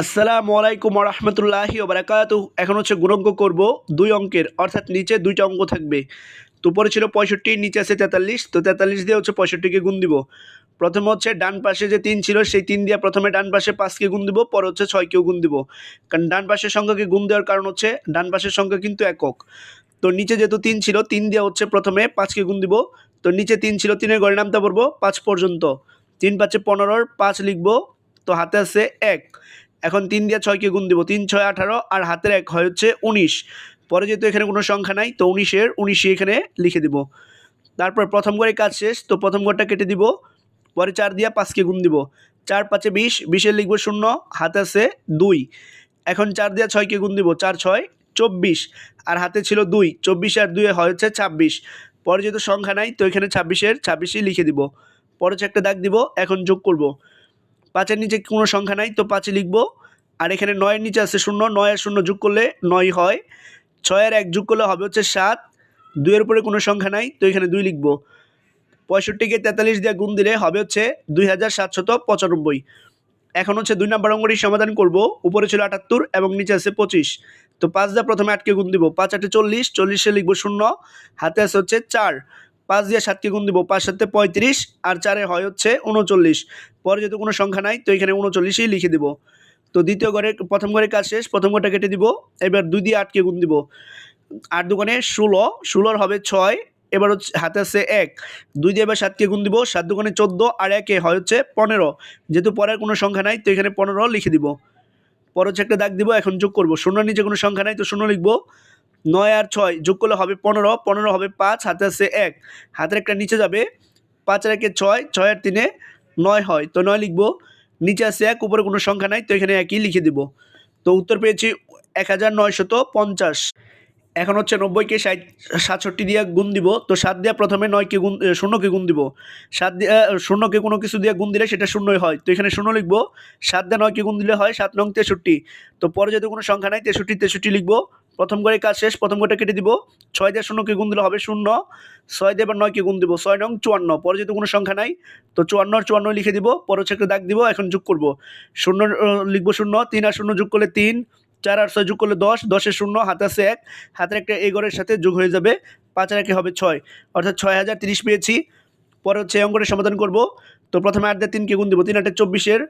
আসসালামু আলাইকুম রহমতুল্লাহি ওবরাকাত এখন হচ্ছে গুণঙ্ক করব দুই অঙ্কের, অর্থাৎ নিচে দুইটা অঙ্ক থাকবে। তো উপরে ছিল পঁয়ষট্টি, নিচে আছে তেতাল্লিশ। তো তেতাল্লিশ দিয়ে হচ্ছে পঁয়ষট্টিকে গুণ দিব। প্রথমে হচ্ছে ডান পাশে যে তিন ছিল, সেই তিন দিয়ে প্রথমে ডান পাশে পাঁচকে গুণ দিব, পরে হচ্ছে ছয়কেও গুণ দিব। কারণ ডান পাশের সংখ্যাকে গুণ দেওয়ার কারণ হচ্ছে ডান পাশের সংখ্যা কিন্তু একক। তো নিচে যেহেতু তিন ছিল, তিন দিয়ে হচ্ছে প্রথমে পাঁচকে গুণ দিব। তো নিচে তিন ছিল, তিনের গড়ে নামতে পারব পাঁচ পর্যন্ত। তিন পাঁচে পনেরোর পাঁচ লিখব, তো হাতে আছে এক। এখন তিন দিয়ে ছয়কে গুণ দিব, তিন, ছয়, আঠারো, আর হাতের এক হয় হচ্ছে উনিশ। পরে যেহেতু এখানে কোনো সংখ্যা নাই, তো উনিশের, উনিশই এখানে লিখে দিব। তারপর প্রথম ঘরে কাজ শেষ, তো প্রথম ঘরটা কেটে দিব। পরে চার দিয়ে পাঁচকে গুণ দিব। চার, পাঁচে বিশ, বিশের লিখব শূন্য, হাতে আছে দুই। এখন চার দিয়ে ছয়কে গুণ দিব, চার, ছয়, চব্বিশ। আর হাতে ছিল দুই, চব্বিশ আর দুয়ে হয় হচ্ছে ছাব্বিশ। পরে যেহেতু সংখ্যা নাই, তো এখানে ছাব্বিশের, ছাব্বিশই লিখে দিব। পরে একটা দাগ দিব, এখন যোগ করব। পাঁচের নিচে কোনো সংখ্যা নাই, তো পাঁচে লিখব। আর এখানে নয়ের নিচে আছে শূন্য, নয় আর শূন্য যোগ করলে নয় হয়। ছয়ের এক যোগ করলে হবে হচ্ছে সাত, দুইয়ের উপরে কোনো সংখ্যা নাই, তো এখানে দুই লিখব। পঁয়ষট্টিকে তেতাল্লিশ দিয়ে গুণ দিলে হবে হচ্ছে দুই হাজার সাতশত পঁচানব্বই। এখন হচ্ছে দুই নম্বর অঙ্গটির সমাধান করব। উপরে ছিল আটাত্তর এবং নিচে আছে পঁচিশ। তো পাঁচ দিয়ে প্রথমে আটকে গুণ দিব। পাঁচ আটে চল্লিশ, চল্লিশে লিখব শূন্য, হাতে আছে হচ্ছে চার। পাঁচ দিয়ে সাতকে গুণ দিব, পাঁচ সাথে পঁয়ত্রিশ, আর চারে হয় হচ্ছে উনচল্লিশ। পরে যেহেতু কোনো সংখ্যা নাই, তো এখানে উনচল্লিশই লিখে দিব। তো দ্বিতীয় ঘরে, প্রথম ঘরে কাজ শেষ, প্রথম ঘরটা কেটে দিব, এবার দুই দিয়ে আটকে গুণ দিব। আট দোকানে ষোলো, ষোলোর হবে ছয়, এবার হচ্ছে হাতে আছে এক। দুই দিয়ে এবার সাতকে গুণ দিব, সাত দোকানে চোদ্দ, আর একে হয় হচ্ছে পনেরো। যেহেতু পরের কোনো সংখ্যা নাই, তো এখানে পনেরো লিখে দিব। পরে হচ্ছে একটা দাগ দিব, এখন যোগ করব। শূন্য নিচে কোনো সংখ্যা নাই, তো শূন্য লিখব। নয় আর ছয় যোগ করলে হবে পনেরো পনেরো হবে পাঁচ হাতে আছে এক। হাতের একটা নিচে যাবে পাঁচ আর একে ছয় ছয় আর তিনে নয় হয়। তো নয় লিখব, নিচে আছে এক, উপরে কোনো সংখ্যা নাই, তো এখানে একই লিখে দিব। তো উত্তর পেয়েছি এক হাজার নয়শত পঞ্চাশ। এখন হচ্ছে নব্বইকে ষাট, সাতষট্টি দিয়ে গুণ দিব। তো সাত দিয়ে প্রথমে নয়কে গুণ শূন্যকে গুণ দিব। সাত দিয়ে শূন্যকে কোনো কিছু দিয়ে গুণ দিলে সেটা শূন্যই হয়। তো এখানে শূন্য লিখব, সাত দিয়ে নয়কে গুণ দিলে হয় সাত নং তেষট্টি। তো পরে যদি কোনো সংখ্যা নাই, তেষট্টি তেষট্টি লিখব প্রথম করে কাজ শেষ, প্রথম ঘরটা কেটে দিব। ছয় দিয়ে শূন্যকে গুণ দিলে হবে? শূন্য। ছয় দিয়ে নয় কি গুণ দিব? ছয় নং চুয়ান্ন। পরে যেহেতু কোনো সংখ্যা নাই, তো চুয়ান্ন চুয়ান্ন লিখে দিব। পরে হচ্ছে একটা দাগ দিব, এখন যোগ করব। শূন্য লিখব শূন্য, তিন আর শূন্য যোগ করলে তিন, চার আর ছয় যোগ করলে দশ দশের শূন্য, হাতে আছে এক। হাতের একটা এই ঘরের সাথে যোগ হয়ে যাবে, পাঁচ আর একে হবে ছয়। অর্থাৎ ছয় হাজার তিরিশ পেয়েছি। পরে হচ্ছে এই অঙ্কটা সমাধান করব। তো প্রথমে আট দিয়ে তিনকে গুণ দিব, তিন আটে চব্বিশের।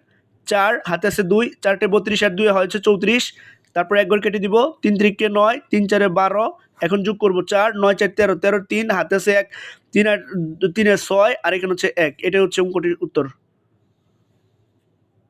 চার, হাতে আছে দুই, চারটে বত্রিশ, আর দুই হয়েছে চৌত্রিশ। তারপর এক গোল কেটে দিব। তিন তিরিককে নয়, তিন চারে বারো। এখন যোগ করব চার, নয় চার তেরো তেরো তিন, হাতে আছে এক, তিন আট তিনের ছয়, আর এখানে হচ্ছে এক। এটা হচ্ছে অঙ্কটির উত্তর।